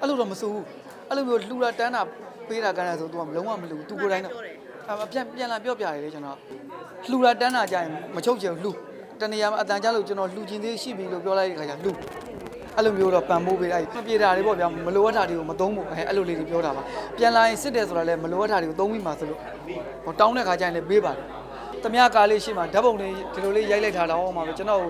အဲ့လိုတော့မစိုးဘူးအဲ့လိုမျိုးလှူတာတန်းတာပေးတာကန်းတာဆို तू ကလုံးဝမလှူ तू ကိုယ်တိုင်တော့အပြန်ပြန်လာပြောပြရတယ်လေကျွန်တော်လှူတာတန်းတာကြရင်မချုပ်ချင်ဘူးလှူတနေရာမှာအတန်ကြလို့ကျွန်တော်လှူခြင်းသေးရှိပြီလို့ပြောလိုက်တဲ့ခါကျလှူအဲ့လိုမျိုးတော့ပံမိုးပေးလိုက်မပြေတာတွေပေါ့ဗျာမလိုအပ်တာတွေကိုမသုံးဘူးအဲအဲ့လိုလေးတွေပြောတာပါပြန်လာရင်စစ်တယ်ဆိုတာလည်းမလိုအပ်တာတွေကိုသုံးပြီးမှဆိုလို့ဟိုတောင်းတဲ့ခါကျရင်လည်းပေးပါတယ် တမကားလေးရှိမှဓာတ်ပုံလေးဒီလိုလေးရိုက်လိုက်ထားတော့မှပဲကျွန်တော်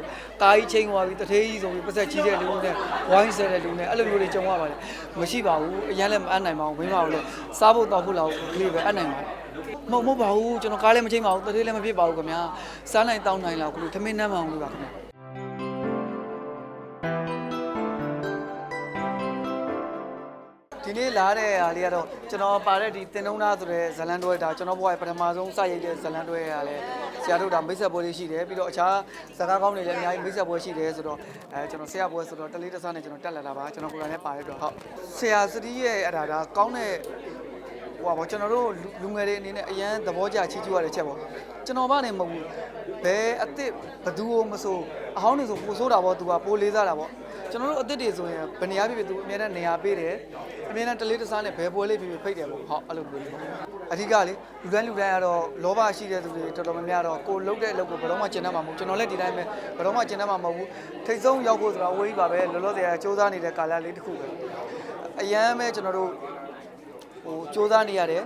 ကားကြီးချိန်သွားပြီးတထေးကြီးဆိုပြီးပတ်သက်ကြီးတဲ့လူနဲ့ဝိုင်းဆဲတဲ့လူနဲ့အဲ့လိုမျိုးတွေကြုံရပါတယ်မရှိပါဘူးအရင်လည်းမအပ်နိုင်ပါဘူးမင်းပါဘူးလေစားဖို့တောက်ဖို့လောက်ကလေးပဲအပ်နိုင်ပါတယ်မဟုတ်မဟုတ်ပါဘူးကျွန်တော်ကားလည်းမချိန်ပါဘူးတထေးလည်းမဖြစ်ပါဘူးခင်ဗျာစားနိုင်တောင်းနိုင်လောက်ကလေးထမင်းနှမ်းမအောင်လို့ပါခင်ဗျာ ဒီနေ့လာတဲ့အားလေးကတော့ကျွန်တော်ပါတဲ့ဒီတင်တုံးသားဆိုတဲ့ဇလန်တွဲဒါကျွန်တော်ဘဝရဲ့ပထမဆုံးစရိုက်တဲ့ဇလန်တွဲရလဲဆရာတို့ဒါမိတ်ဆက်ပွဲလေးရှိတယ်ပြီးတော့အခြားစကားကောင်းတွေလည်းအများကြီးမိတ်ဆက်ပွဲရှိတယ်ဆိုတော့အဲကျွန်တော်ဆရာပွဲဆိုတော့တလေးတစားနဲ့ကျွန်တော်တက်လာတာပါကျွန်တော်ကိုယ်တိုင်လည်းပါတဲ့အတွက်ဟုတ်ဆရာစတီးရဲ့အဲ့ဒါဒါကောင်းတဲ့ဟိုပါဘောကျွန်တော်တို့လူငယ်တွေအနေနဲ့အရန်သဘောကျချီးကျူးရတဲ့ချက်ပေါ့ကျွန်တော်ဘာနဲ့မဟုတ်ဘူးဘယ်အစ်စ်ဘသူကိုမဆိုအဟောင်းနေဆိုပိုဆိုးတာပေါ့သူကပိုလေးစားတာပေါ့ ကျွန်တော်တို့အစ်စ်တွေဆိုရင်ဘယ်နေရာဖြစ်ဖြစ်သူအများနဲ့နေရာပေးတယ်အများနဲ့တလေးတစားနဲ့ဘယ်ပွဲလေးဖြစ်ဖြစ်ဖိတ်တယ်ပေါ့ဟုတ်အဲ့လိုမျိုးလေးပေါ့အဓိကလေလူတိုင်းလူတိုင်းကတော့လောဘရှိတဲ့သူတွေတော်တော်များများတော့ကိုလုတ်တဲ့အလုပ်ကိုဘယ်တော့မှကျင်တတ်မှာမဟုတ်ကျွန်တော်လည်းဒီတိုင်းပဲဘယ်တော့မှကျင်တတ်မှာမဟုတ်ဘူးထိတ်ဆုံးရောက်ဖို့ဆိုတာဝေးပါပဲလောလောဆယ်စူးစမ်းနေတဲ့ကာလလေးတစ်ခုပဲအရန်ပဲကျွန်တော်တို့ဟိုစူးစမ်းနေရတယ်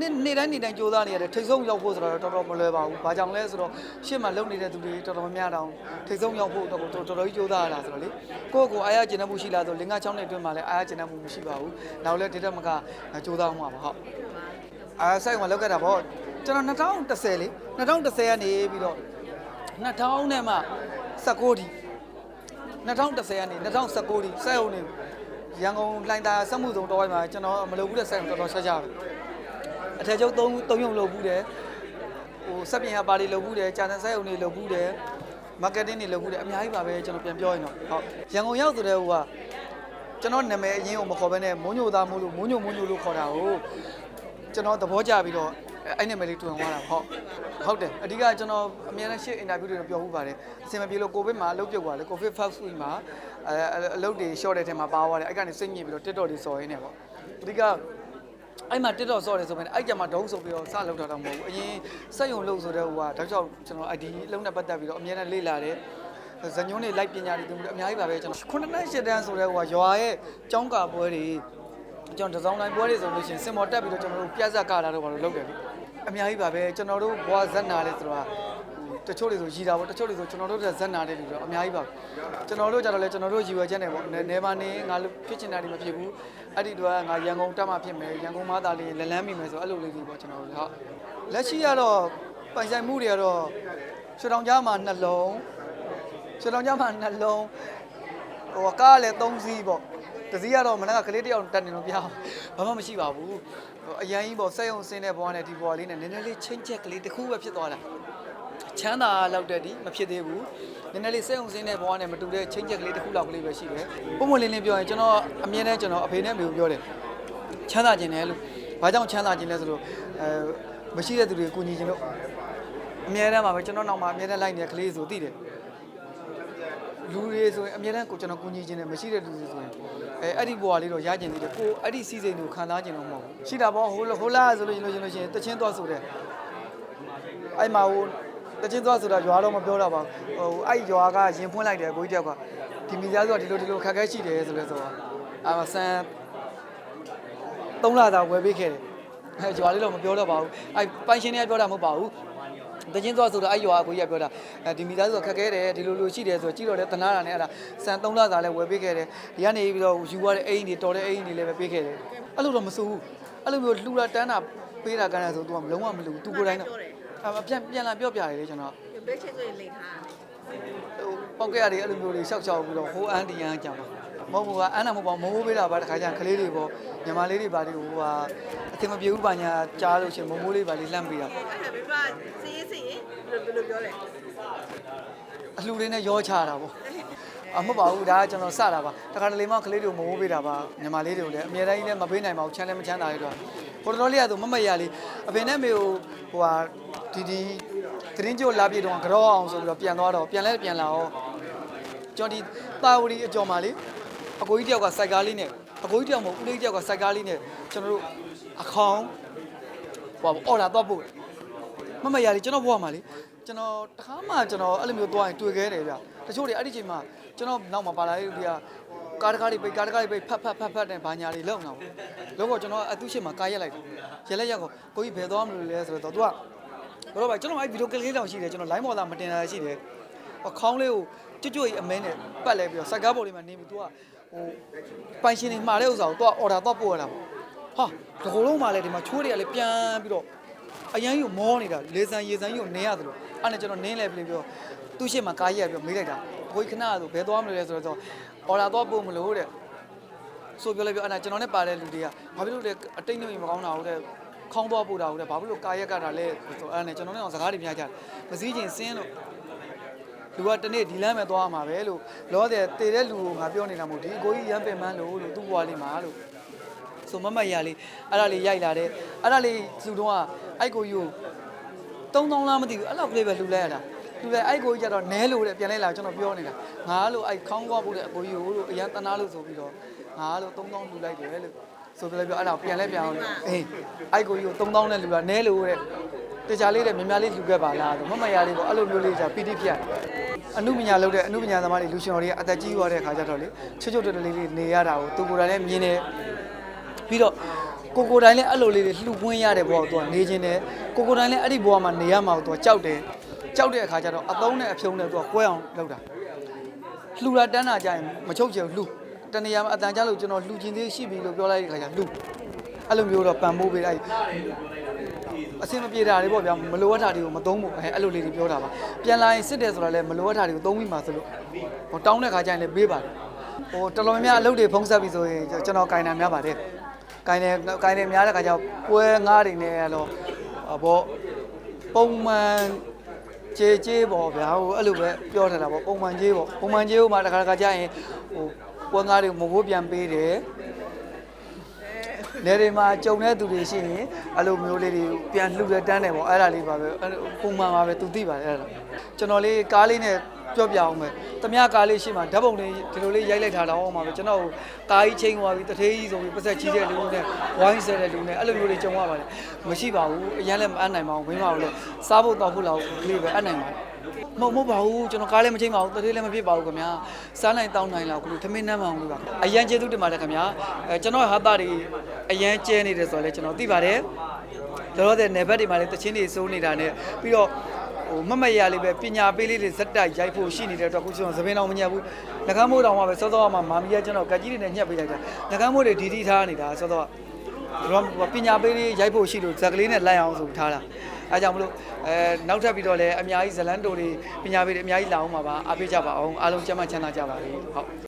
နေ့နေ့တိုင်းနေ့တိုင်းကြိုးစားနေရတယ်ထိတ်ဆုံးရောက်ဖို့ဆိုတော့တော်တော်မလွယ်ပါဘူး။ဘာကြောင့်လဲဆိုတော့ရှေ့မှာလုံနေတဲ့သူတွေတော်တော်များများတောင်ထိတ်ဆုံးရောက်ဖို့တော့တော်တော်ကြီးကြိုးစားရတာဆိုတော့လေကိုယ့်ကိုယ်အားရကျင်တဲ့မှုရှိလားဆိုလင်္ကာ6နှစ်အတွင်းမှာလည်းအားရကျင်တဲ့မှုမရှိပါဘူး။နောက်လည်းဒီတက်မကကြိုးစားမှာပါဟုတ်။အားဆိုင်မှာလောက်ခဲ့တာပေါ့ကျွန်တော်2010လေ2010ကနေပြီးတော့2000နဲ့မှ19ဒီ2010ကနေ2019ဒီစိုက်အောင်နေရန်ကုန်လှိုင်သာစက်မှုစုံတော်ဝိုင်းမှာကျွန်တော်မလုပ်ဘူးတဲ့စိုက်အောင်တော်တော်ရှားရှားပဲ အထက်ချုပ်3 3ရုံလုပ်ဘူးတယ်ဟိုစက်ပြင်ဟာပါတီလုပ်ဘူးတယ်ဂျာနယ်ဆိုင်ုံတွေလုပ်ဘူးတယ်မားကတ်တင်းတွေလုပ်ဘူးတယ်အများကြီးပါပဲကျွန်တော်ပြန်ပြောရင်တော့ဟုတ်ရန်ကုန်ရောက်ဆိုတဲ့ဟိုကကျွန်တော်နာမည်အရင်ကမခေါ်ဘဲနဲ့မုံညိုသားမို့လို့မုံညိုမုံညိုလို့ခေါ်တာကိုကျွန်တော်သဘောကျပြီးတော့အဲ့နာမည်လေးတွင်သွားတာဟုတ်ဟုတ်တယ်အဓိကကျွန်တော်အများနဲ့ရှေ့အင်တာဗျူးတွေပြောဘူးပါတယ်အဆင်မပြေလို့ကိုဗစ်မှာအလုပ်ပြုတ်သွားတယ်ကိုဗစ် first week မှာအဲအလုပ်တွေ short တဲ့ထဲမှာပါသွားတယ်အဲ့ကနေစိတ်ညစ်ပြီးတော့ TikTok တွေစော်ရင်းနေပေါ့အဓိက အဲ့မှာ TikTok ဆော့တယ်ဆိုပေမဲ့အဲ့ကြမှာဒုံးဆိုပြီးတော့စလောက်တာတော့မဟုတ်ဘူးအရင်စက်ယုံလို့ဆိုတဲ့ဟိုကတောက်ချောက်ကျွန်တော် ID အလုံးနဲ့ပတ်သက်ပြီးတော့အများနဲ့လေ့လာတယ်ဇညုံးတွေလိုက်ပညာတွေသူအများကြီးပါပဲကျွန်တော်ခုနှစ်နှစ်ရှစ်တန်းဆိုတဲ့ဟိုကရွာရဲ့ကျောင်းကာပွဲတွေကျွန်တော်ဒီဇိုင်းတိုင်းပွဲတွေဆိုလို့ရှိရင်စင်မော်တက်ပြီးတော့ကျွန်တော်တို့ပြက်ဆက်ကားတာတော့ဘာလို့လုပ်တယ်အများကြီးပါပဲကျွန်တော်တို့ဘွားဇက်နာလေးဆိုတော့ တချို့တွေဆိုရီတာပေါ့တချို့တွေဆိုကျွန်တော်တို့ဇက်နာတဲ့လူတော့အများကြီးပါကျွန်တော်တို့ကြတော့လေကျွန်တော်တို့ရည်ရွယ်ချက်နဲ့ပေါ့နေပါနေငါဖြစ်ချင်တာတွေမဖြစ်ဘူးအဲ့ဒီတော့ငါရန်ကုန်တက်မှဖြစ်မယ်ရန်ကုန်မသားလေးလက်လန်းမိမယ်ဆိုအဲ့လိုလေးတွေပေါ့ကျွန်တော်တို့ဟုတ်လက်ရှိကတော့ပိုင်ဆိုင်မှုတွေကတော့ရွှေတောင်ကြားမှာနှလုံးရွှေတောင်ကြားမှာနှလုံးဟိုကားလည်း၃စီးပေါ့တစည်းကတော့မနက်ကကလေးတစ်ယောက်တက်နေလို့ပြအောင်ဘာမှမရှိပါဘူးဟိုအရင်ကြီးပေါ့စက်ရုံစင်းတဲ့ဘဝနဲ့ဒီဘဝလေးနဲ့နည်းနည်းလေးချင်းချက်ကလေးတစ်ခုပဲဖြစ်သွားတာ ချမ်းသာလောက်တဲ့ဒီမဖြစ်သေးဘူးနည်းနည်းလေးစိတ်ုံစင်းတဲ့ဘဝနဲ့မတူတဲ့ချင်းချက်ကလေးတစ်ခုလောက်ကလေးပဲရှိတယ်ပုံမလင်းလင်းပြောရင်ကျွန်တော်အမြဲတမ်းကျွန်တော်အဖေနဲ့မေကိုပြောတယ်ချမ်းသာခြင်းတယ်လို့ဘာကြောင့်ချမ်းသာခြင်းလဲဆိုလို့အဲမရှိတဲ့သူတွေကိုကူညီခြင်းလို့အမြဲတမ်းပါပဲကျွန်တော်နောက်မှာအမြဲတမ်းလိုက်နေတဲ့ကလေးဆိုသိတယ်လူတွေဆိုရင်အမြဲတမ်းကိုကျွန်တော်ကူညီခြင်းတယ်မရှိတဲ့လူတွေဆိုရင်အဲအဲ့ဒီဘဝလေးတော့ရကျင်သေးတယ်ကိုအဲ့ဒီစီစဉ်ကိုခံစားခြင်းတော့မဟုတ်ဘူးရှိတာပေါ့ဟိုဟိုလားဆိုလို့ရှင်လို့ရှင်လို့ရှင်တချင်းသွားဆိုတဲ့အဲ့မှာဟို တချင်းသွားဆိုတာရွာတော့မပြောတာပါဟိုအဲ့ရွာကရင်ဖွင့်လိုက်တယ်ကိုကြီးတယောက်ကဒီမိသားစုကဒီလိုဒီလိုခက်ခဲရှိတယ်ဆိုလဲဆိုတော့အာဆန်သုံးလသာဝယ်ပေးခဲ့တယ်အဲ့ရွာလေးတော့မပြောတော့ပါဘူးအဲ့ပိုင်ရှင်တွေကပြောတာမဟုတ်ပါဘူးတချင်းသွားဆိုတော့အဲ့ရွာကကိုကြီးကပြောတာအဲဒီမိသားစုကခက်ခဲတယ်ဒီလိုလိုရှိတယ်ဆိုတော့ကြည့်တော့လေတနာတာနဲ့အဲ့ဒါဆန်သုံးလသာလဲဝယ်ပေးခဲ့တယ်ဒီကနေပြီးတော့ယူရတဲ့အိမ်တွေတော်တဲ့အိမ်တွေလည်းပဲပေးခဲ့တယ်အဲ့လိုတော့မစိုးဘူးအဲ့လိုမျိုးလှူတာတန်းတာပေးတာကန်းတာဆို तू ကလုံးဝမလှူဘူး तू ကိုယ်တိုင်တော့ အပြန်ပြန်လာပြောပြရတယ်လေကျွန်တော်ဘယ်ချက်ဆိုရင်လိန်ထားတယ်ဟိုပေါက်ကရတွေအဲ့လိုမျိုးတွေရှောက်ရှောက်ပြီးတော့ဟိုအန်တီယန်ကြောင်မဟုတ်ဘူးကအန်နာမဟုတ်ပါဘူးမိုးမိုးပေးတာပါတခါကျရင်ကလေးတွေပေါ့ညီမလေးတွေပါလေးဟိုဟာအထင်မပြေဘူးပါညာကြားလို့ရှင်မိုးမိုးလေးပါလေးလှမ်းပေးတာအဲ့ဒါဘယ်ကစီးရေးစီးရင်ဘယ်လိုပြောလဲအလှူလေးနဲ့ရောချတာပေါ့အမဟုတ်ပါဘူးဒါကကျွန်တော်စတာပါတခါတလေမှကလေးတွေကိုမိုးမိုးပေးတာပါညီမလေးတွေကိုလည်းအမြဲတမ်းကြီးလည်းမပေးနိုင်ပါဘူးချမ်းလည်းမချမ်းသာရတော့ဟိုတော်လေးကဆိုမမရလေးအဖေနဲ့မေကိုဟိုဟာ ဒီဒီသတင်းကြိုလာပြေတော့ကြောအောင်ဆိုပြီးတော့ပြန်သွားတော့ပြန်လဲပြန်လာတော့ကျွန်တော်ဒီတာဝရီအကျော်မှာလေအကိုကြီးတယောက်ကစိုက်ကားလေးနဲ့အကိုကြီးတယောက်မဟုတ်ဦးလေးတယောက်ကစိုက်ကားလေးနဲ့ကျွန်တော်တို့အခေါင်ဟိုအော်ဒါတော့ပို့မမရလေကျွန်တော်ဘွားမှာလေကျွန်တော်တခါမှကျွန်တော်အဲ့လိုမျိုးသွားရင်တွေ့ခဲ့တယ်ဗျတချို့တွေအဲ့ဒီချိန်မှာကျွန်တော်နောက်မှာပါလာတဲ့လူတွေကကားတကားတွေပိတ်ကားတကားတွေပိတ်ဖတ်ဖတ်ဖတ်ဖတ်တဲ့ဘာညာတွေလုံအောင်လောက်တော့ကျွန်တော်အသူရှိမှာကားရက်လိုက်တယ်ရက်လိုက်ရက်ကိုကိုကြီးဘယ်သွားမလို့လဲဆိုတော့သူက ဘလို့ပါကျွန်တော်အဲ့ဗီဒီယိုကလေးတောင်ရှိတယ်ကျွန်တော် line ပေါ်လာမတင်တာရှိတယ်အခေါင်းလေးကိုကျွတ်ကျွတ်ကြီးအမဲနဲ့ပတ်လဲပြီးတော့စက်ကားပေါ်လေးမှာနေပြီးသူကဟိုပိုင်ရှင်တွေမှာတဲ့ဥစ္စာကိုသူက order တော့ပို့ရတာပေါ့ဟာဒီကုလုံးမှာလည်းဒီမှာချိုးတွေကလည်းပြန်ပြီးတော့အရန်ကြီးမောနေတာလေဆန်ရေဆန်ကြီးကိုနင်းရတယ်လို့အဲ့နဲ့ကျွန်တော်နင်းလဲပြီးပြီးတော့သူ့ရှေ့မှာကားရက်ပြီးမေးလိုက်တာကိုကြီးခဏဆိုဘယ်သွားမလို့လဲဆိုတော့ order တော့ပို့မလို့တဲ့ဆိုပြောလိုက်ပြောအဲ့ဒါကျွန်တော်နဲ့ပါတဲ့လူတွေကဘာဖြစ်လို့လဲအတိတ်နေမကောင်းတာဟုတ်တဲ့ ခေါင်းသွားပို့တာဟုတ်တဲ့ဘာဖြစ်လို့ကာရက်ကတာလဲဆိုအဲ့ဒါနဲ့ကျွန်တော်နဲ့အောင်စကားတွေများကြတယ်မစည်းချင်းစင်းလို့လူကတနေ့ဒီလမ်းပဲသွားမှာပဲလို့လောတဲ့တည်တဲ့လူကိုငါပြောနေတာမဟုတ်ဒီအကိုကြီးရမ်းပင်မန်းလို့လို့သူ့ဘွားလေးမှာလို့ဆိုမမရလေးအဲ့ဒါလေးရိုက်လာတယ်အဲ့ဒါလေးသူတော့အဲ့ကိုကြီးကို3000လားမသိဘူးအဲ့လောက်ကလေးပဲလှူလိုက်ရတာလှူလိုက်အဲ့ကိုကြီးကျတော့နဲလို့တဲ့ပြန်လဲလာကျွန်တော်ပြောနေတာငါလို့အဲ့ခေါင်းသွားပို့တဲ့အကိုကြီးကိုလို့အရန်တနာလို့ဆိုပြီးတော့ငါလို့3000လူလိုက်တယ်လို့ ဆိုပြလိုက်ပြောအဲ့ဒါကိုပြန်လဲပြန်အောင်လို့အေးအဲ့ကိုကြီးကို3000နဲ့လူကနဲလို့တဲ့တခြားလေးတဲ့မြများလေးလူခဲ့ပါလားဆိုမမရလေးပေါ့အဲ့လိုမျိုးလေးじゃပီတိပြတ်အနုပညာလုပ်တဲ့အနုပညာသမားတွေလူရှင်တော်တွေကအသက်ကြီးသွားတဲ့ခါကျတော့လေချွတ်ချွတ်တွတ်တွတ်လေးလေးနေရတာကိုသူကိုယ်တိုင်လည်းမြင်တယ်ပြီးတော့ကိုကိုယ်တိုင်လည်းအဲ့လိုလေးတွေလှူပွင့်ရတဲ့ဘဝကိုသူကနေခြင်းတယ်ကိုကိုယ်တိုင်လည်းအဲ့ဒီဘဝမှာနေရမှာကိုသူကကြောက်တယ်ကြောက်တဲ့အခါကျတော့အသုံးနဲ့အဖြုံးနဲ့သူကကွဲအောင်လုပ်တာလှူတာတန်းတာကြရင်မချုပ်ချင်ဘူးလှူ တနေရာမှာအတန်ကြလို့ကျွန်တော်လှူခြင်းသေးရှိပြီလို့ပြောလိုက်တဲ့ခါကျလှူအဲ့လိုမျိုးတော့ပံပိုးပေးလိုက်အစင်မပြေတာတွေပေါ့ဗျာမလိုအပ်တာတွေကိုမသုံးဖို့အဲအဲ့လိုလေးတွေပြောတာပါပြန်လာရင်စစ်တယ်ဆိုတာလည်းမလိုအပ်တာတွေကိုသုံးပြီးမှဆိုလို့ဟိုတောင်းတဲ့ခါကျရင်လည်းပေးပါတယ်ဟိုတော်တော်များများအလုပ်တွေဖုံးဆက်ပြီဆိုရင်ကျွန်တော်ကင်တာများပါတယ်ကင်တယ်ကင်တယ်များတဲ့ခါကျပွဲငားတွေနဲ့တော့ဘောပုံမှန်ခြေကြေးပေါ့ဗျာဟိုအဲ့လိုပဲပြောထားတာပေါ့ပုံမှန်ကြေးပေါ့ပုံမှန်ကြေးဟိုမှာတစ်ခါတစ်ခါကျရင်ဟို ပွဲငားတွေမဟုတ်ပြန်ပေးတယ်နေတွေမှာကြုံတဲ့သူတွေရှိရင်အဲ့လိုမျိုးလေးတွေပြန်လှူတဲ့တန်းတယ်ပေါ့အဲ့ဒါလေးပါပဲအဲ့လိုပုံမှန်ပါပဲသူသိပါတယ်အဲ့ဒါကျွန်တော်လေးကားလေးနဲ့ပြောပြအောင်ပဲတမကားလေးရှိမှဓာတ်ပုံလေးဒီလိုလေးရိုက်လိုက်ထားတော့အောင်ပါပဲကျွန်တော်ကားကြီးချင်းသွားပြီးတထေးကြီးဆိုပြီးပတ်ဆက်ကြီးတဲ့လူနဲ့ဝိုင်းဆဲတဲ့လူနဲ့အဲ့လိုမျိုးတွေကြုံရပါတယ်မရှိပါဘူးအရင်လည်းမအပ်နိုင်ပါဘူးမင်းမအောင်လို့စားဖို့တောက်ဖို့လောက်ကလေးပဲအပ်နိုင်ပါတယ် မဟုတ်မဟုတ်ပါဘူးကျွန်တော်ကားလည်းမချိန်ပါဘူးတတိလည်းမဖြစ်ပါဘူးခင်ဗျာစားနိုင်တောင်းနိုင်လောက်ခုလိုထမင်းနှမ်းမအောင်လို့ပါအရန်ကျေးဇူးတင်ပါတယ်ခင်ဗျာအဲကျွန်တော်ဟာတာတွေအရန်ကျဲနေတယ်ဆိုတော့လည်းကျွန်တော်သိပါတယ်တော်တော်တဲ့နယ်ဘက်တွေမှာလည်းတချင်းတွေစိုးနေတာနဲ့ပြီးတော့ဟိုမမရလေးပဲပညာပေးလေးတွေဇက်တိုက်ရိုက်ဖို့ရှိနေတဲ့အတွက်အခုကျွန်တော်သပင်းတော်မညက်ဘူးငကမ်းမိုးတောင်မှပဲစောစောကမှမာမီယာကျွန်တော်ကကြီးတွေနဲ့ညှက်ပေးလိုက်တာငကမ်းမိုးတွေဒီဒီထားနေတာစောစောက တော့ပညာပေးလေးရိုက်ဖို့ရှိလို့ဇက်ကလေးနဲ့လိုက်အောင်ဆိုထားတာအဲကြောင့်မလို့အဲနောက်ထပ်ပြီးတော့လည်းအများကြီးဇလန်တိုတွေပညာပေးတွေအများကြီးလာအောင်ပါပါအားပေးကြပါအောင်အားလုံးကျမ်းမချမ်းသာကြပါစေဟုတ်